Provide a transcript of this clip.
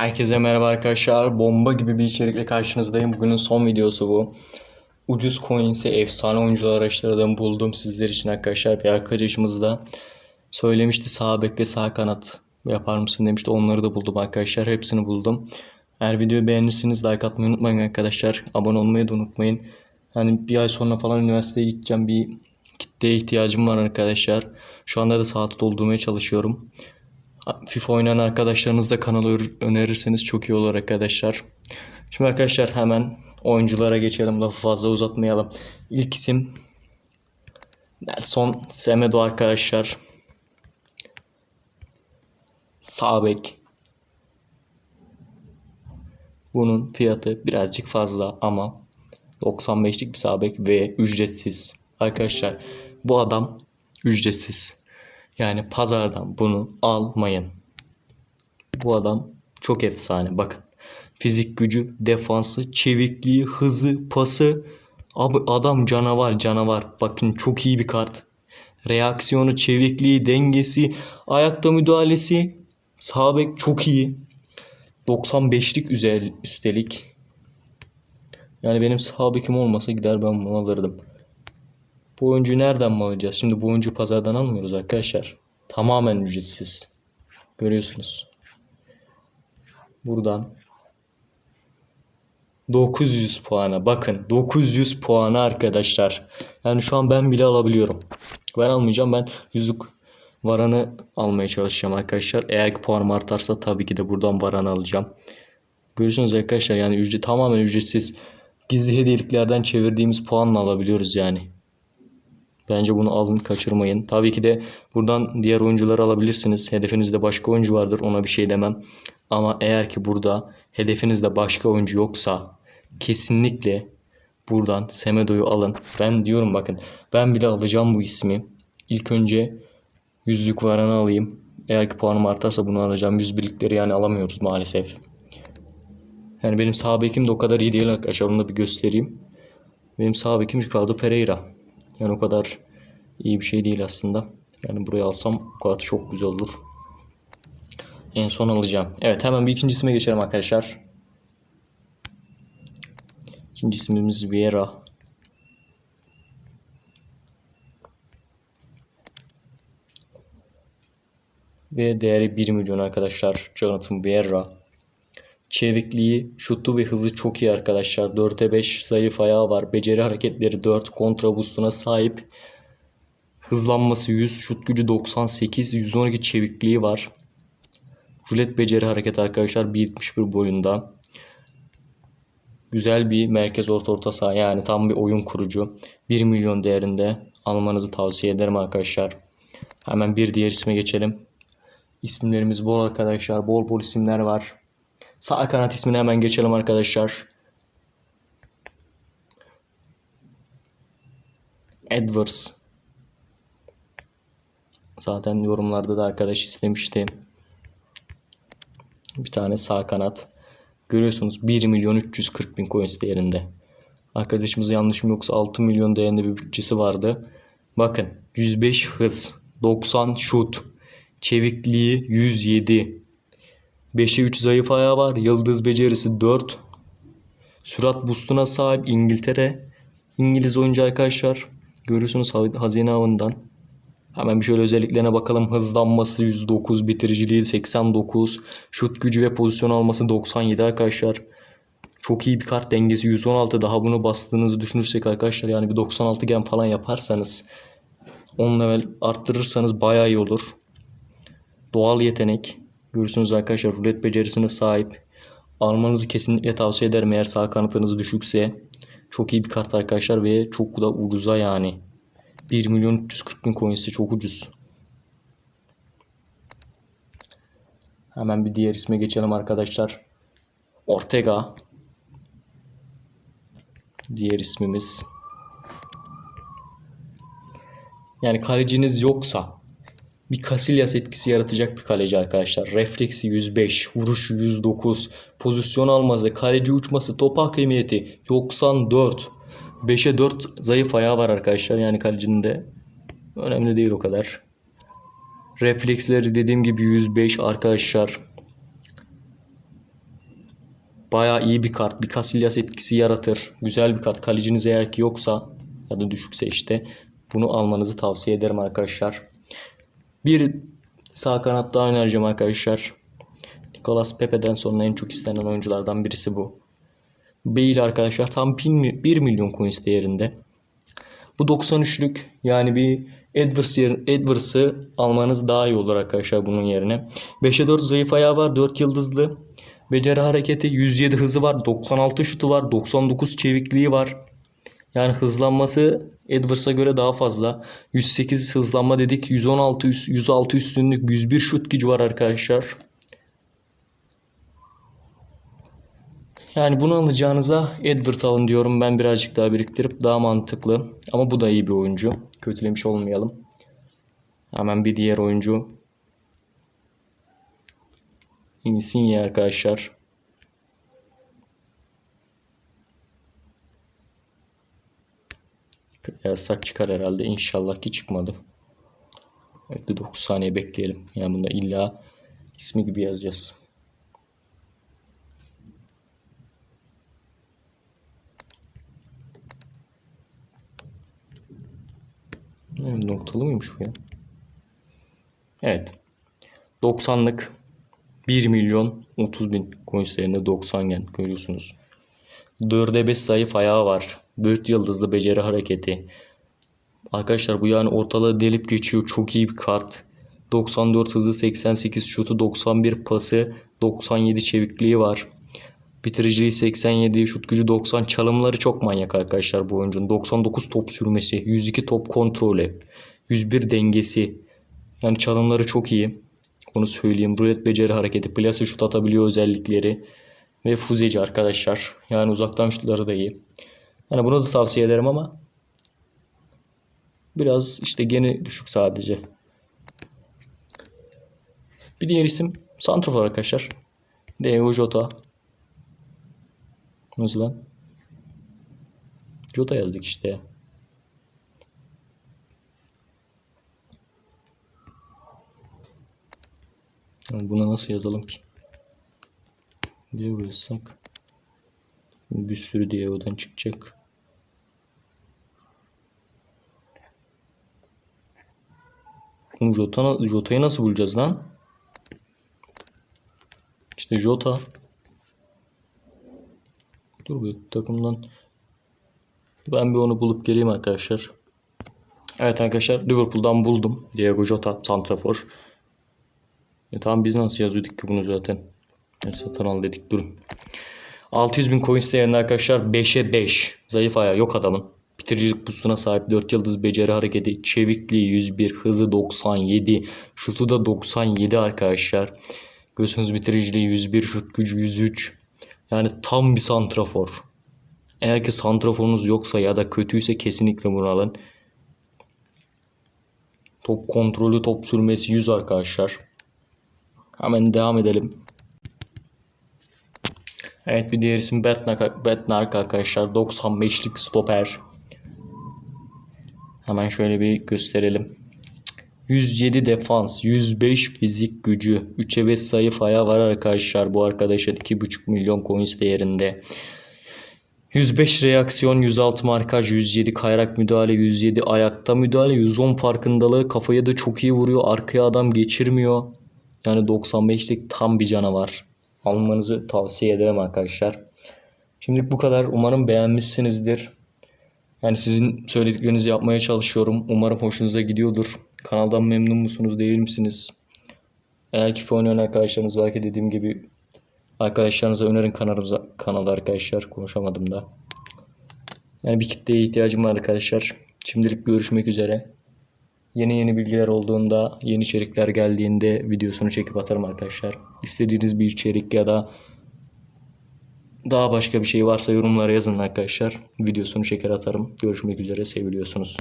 Herkese merhaba arkadaşlar. Bomba gibi bir içerikle karşınızdayım. Bugünün son videosu bu. Ucuz coins'i efsane oyuncular araştırdım buldum sizler için arkadaşlar. Bir arkadaşımız da söylemişti sağ bek ve sağ kanat yapar mısın demişti. Onları da buldum arkadaşlar. Hepsini buldum. Eğer videoyu beğenirseniz like atmayı unutmayın arkadaşlar. Abone olmayı da unutmayın. Yani bir ay sonra falan üniversiteye gideceğim. Bir kitleye ihtiyacım var arkadaşlar. Şu anda da saati doldurmaya çalışıyorum. FIFA oynayan arkadaşlarınız da kanalı önerirseniz çok iyi olur arkadaşlar. Şimdi arkadaşlar hemen oyunculara geçelim. Lafı fazla uzatmayalım. İlk isim Nelson Semedo arkadaşlar. Sağ bek. Bunun fiyatı birazcık fazla ama 95'lik bir sağ bek ve ücretsiz. Arkadaşlar bu adam ücretsiz. Yani pazardan bunu almayın. Bu adam çok efsane. Bakın. Fizik gücü, defansı, çevikliği, hızı, pası. Abi adam canavar canavar. Bakın çok iyi bir kart. Reaksiyonu, çevikliği, dengesi, ayakta müdahalesi. Sağ çok iyi. 95'lik üzel, üstelik. Yani benim sağ bekim olmasa gider ben bunu alırdım. Bu oyuncuyu nereden mi alacağız? Şimdi bu oyuncuyu pazardan almıyoruz arkadaşlar. Tamamen ücretsiz. Görüyorsunuz. Buradan 900 puana. Bakın 900 puana arkadaşlar. Yani şu an ben bile alabiliyorum. Ben almayacağım. Ben yüzük varanı almaya çalışacağım arkadaşlar. Eğer ki puanım artarsa tabii ki de buradan varanı alacağım. Görüyorsunuz arkadaşlar yani ücret tamamen ücretsiz. Gizli hediyeliklerden çevirdiğimiz puanla alabiliyoruz yani. Bence bunu alın kaçırmayın. Tabii ki de buradan diğer oyuncuları alabilirsiniz. Hedefinizde başka oyuncu vardır ona bir şey demem. Ama eğer ki burada hedefinizde başka oyuncu yoksa kesinlikle buradan Semedo'yu alın. Ben diyorum bakın ben bile alacağım bu ismi. İlk önce yüzlük varanı alayım. Eğer ki puanım artarsa bunu alacağım. Yüz birlikleri yani alamıyoruz maalesef. Yani benim sağ bekim de o kadar iyi değil arkadaşlar. Onu da bir göstereyim. Benim sağ bekim Ricardo Pereira. Yani o kadar iyi bir şey değil aslında. Yani buraya alsam bu kadar çok güzel olur. En son alacağım. Evet hemen bir ikinci isime geçelim arkadaşlar. İkinci ismimiz Vieira. Ve değeri 1 milyon arkadaşlar. Jonathan Vieira. Çevikliği, şutu ve hızı çok iyi arkadaşlar. 4'e 5 zayıf ayağı var. Beceri hareketleri 4. Kontra boostuna sahip. Hızlanması 100. Şut gücü 98. 112 çevikliği var. Rulet beceri hareket arkadaşlar 1.71 boyunda. Güzel bir merkez orta orta saha yani tam bir oyun kurucu. 1 milyon değerinde almanızı tavsiye ederim arkadaşlar. Hemen bir diğer isme geçelim. İsimlerimiz bol arkadaşlar. Bol bol isimler var. Sağ kanat ismini hemen geçelim arkadaşlar. Edwards. Zaten yorumlarda da arkadaş istemişti. Bir tane sağ kanat. Görüyorsunuz 1 milyon 340 bin coins değerinde. Arkadaşımız yanlışım yoksa 6 milyon değerinde bir bütçesi vardı. Bakın 105 hız, 90 şut, çevikliği 107, 5'e 3 zayıf ayağı var. Yıldız becerisi 4. Sürat boostuna sahip İngiltere. İngiliz oyuncu arkadaşlar. Görüyorsunuz ha- hazine avından. Hemen bir şöyle özelliklerine bakalım. Hızlanması 109, bitiriciliği 89, şut gücü ve pozisyon alması 97 arkadaşlar. Çok iyi bir kart dengesi 116. Daha bunu bastığınızı düşünürsek arkadaşlar yani bir 96 gen falan yaparsanız 10 level arttırırsanız bayağı iyi olur. Doğal yetenek. Görürsünüz arkadaşlar rulet becerisine sahip. Almanızı kesinlikle tavsiye ederim eğer sağ kanatınız düşükse. Çok iyi bir kart arkadaşlar ve çok da ucuza yani. 1 milyon 340 bin coins'i çok ucuz. Hemen bir diğer isme geçelim arkadaşlar. Ortega. Diğer ismimiz. Yani kaleciniz yoksa bir Casillas etkisi yaratacak bir kaleci arkadaşlar. Refleksi 105, vuruşu 109, pozisyon alması, kaleci uçması, top hakimiyeti 94. 5'e 4 zayıf ayağı var arkadaşlar. Yani kalecinin de önemli değil o kadar. Refleksleri dediğim gibi 105 arkadaşlar. Bayağı iyi bir kart. Bir Casillas etkisi yaratır. Güzel bir kart. Kaleciniz eğer ki yoksa ya da düşükse işte bunu almanızı tavsiye ederim arkadaşlar. Bir sağ kanatta önereceğim arkadaşlar. Nicolas Pepe'den sonra en çok istenen oyunculardan birisi bu. Bale arkadaşlar tam 1 milyon coins değerinde. Bu 93'lük yani bir Edwards Edwards'ı almanız daha iyi olur arkadaşlar bunun yerine. 5'e 4 zayıf ayağı var. 4 yıldızlı. Beceri hareketi 107 hızı var. 96 şutu var. 99 çevikliği var. Yani hızlanması Edwards'a göre daha fazla. 108 hızlanma dedik. 116 üst- 106 üstünlük 101 şut gücü var arkadaşlar. Yani bunu alacağınıza Edward alın diyorum. Ben birazcık daha biriktirip daha mantıklı. Ama bu da iyi bir oyuncu. Kötülemiş olmayalım. Hemen bir diğer oyuncu. Insigne arkadaşlar. Yasak çıkar herhalde. İnşallah ki çıkmadı. Evet bir 9 saniye bekleyelim. Yani bunda illa ismi gibi yazacağız. Noktalı mıymış bu ya? Evet. 90'lık 1 milyon 30 bin değerinde 90 gen görüyorsunuz. 4'e 5 zayıf ayağı var. 4 yıldızlı beceri hareketi. Arkadaşlar bu yani ortalığı delip geçiyor. Çok iyi bir kart. 94 hızı 88 şutu 91 pası 97 çevikliği var. Bitiriciliği 87, şut gücü 90, çalımları çok manyak arkadaşlar bu oyuncunun. 99 top sürmesi, 102 top kontrolü, 101 dengesi. Yani çalımları çok iyi. Onu söyleyeyim. Rulet beceri hareketi, plase şut atabiliyor özellikleri. Ve fuzeci arkadaşlar. Yani uzaktan şutları da iyi. Yani bunu da tavsiye ederim ama biraz işte gene düşük sadece. Bir diğer isim Santrofor arkadaşlar. Diego Jota. Nasıl lan? Jota yazdık işte ya. Yani Buna nasıl yazalım ki? Diego yazsak. Bir sürü Diego'dan çıkacak. Oğlum Jota, Jota'yı nasıl bulacağız lan? İşte Jota. Dur bir takımdan. Ben bir onu bulup geleyim arkadaşlar. Evet arkadaşlar Liverpool'dan buldum. Diego Jota Santrafor. E tamam biz nasıl yazıyorduk ki bunu zaten. E, satın al dedik durun. 600 bin coins değerinde arkadaşlar 5'e 5. Zayıf ayağı yok adamın. Bitiricilik pusuna sahip 4 yıldız beceri hareketi. Çevikliği 101. Hızı 97. Şutu da 97 arkadaşlar. Göğsünüz bitiriciliği 101. Şut gücü 103. Yani tam bir santrafor. Eğer ki santraforunuz yoksa ya da kötüyse kesinlikle bunu alın. Top kontrolü, top sürmesi 100 arkadaşlar. Hemen devam edelim. Evet bir diğer isim Betnark, Betnark arkadaşlar. 95'lik stoper. Hemen şöyle bir gösterelim. 107 defans, 105 fizik gücü, 3'e 5 zayıf ayağı var arkadaşlar bu arkadaşın 2,5 milyon coins değerinde. 105 reaksiyon, 106 markaj, 107 kayrak müdahale, 107 ayakta müdahale, 110 farkındalığı kafaya da çok iyi vuruyor. Arkaya adam geçirmiyor. Yani 95'lik tam bir canavar. Almanızı tavsiye ederim arkadaşlar. Şimdilik bu kadar. Umarım beğenmişsinizdir. Yani sizin söylediklerinizi yapmaya çalışıyorum. Umarım hoşunuza gidiyordur. Kanaldan memnun musunuz değil misiniz? Eğer ki oynayan arkadaşlarınız var ki dediğim gibi arkadaşlarınıza önerin kanalımıza, kanalda arkadaşlar. Konuşamadım da. Yani bir kitleye ihtiyacım var arkadaşlar. Şimdilik görüşmek üzere. Yeni yeni bilgiler olduğunda, yeni içerikler geldiğinde videosunu çekip atarım arkadaşlar. İstediğiniz bir içerik ya da daha başka bir şey varsa yorumlara yazın arkadaşlar. Videosunu çeker atarım. Görüşmek üzere. Seviliyorsunuz.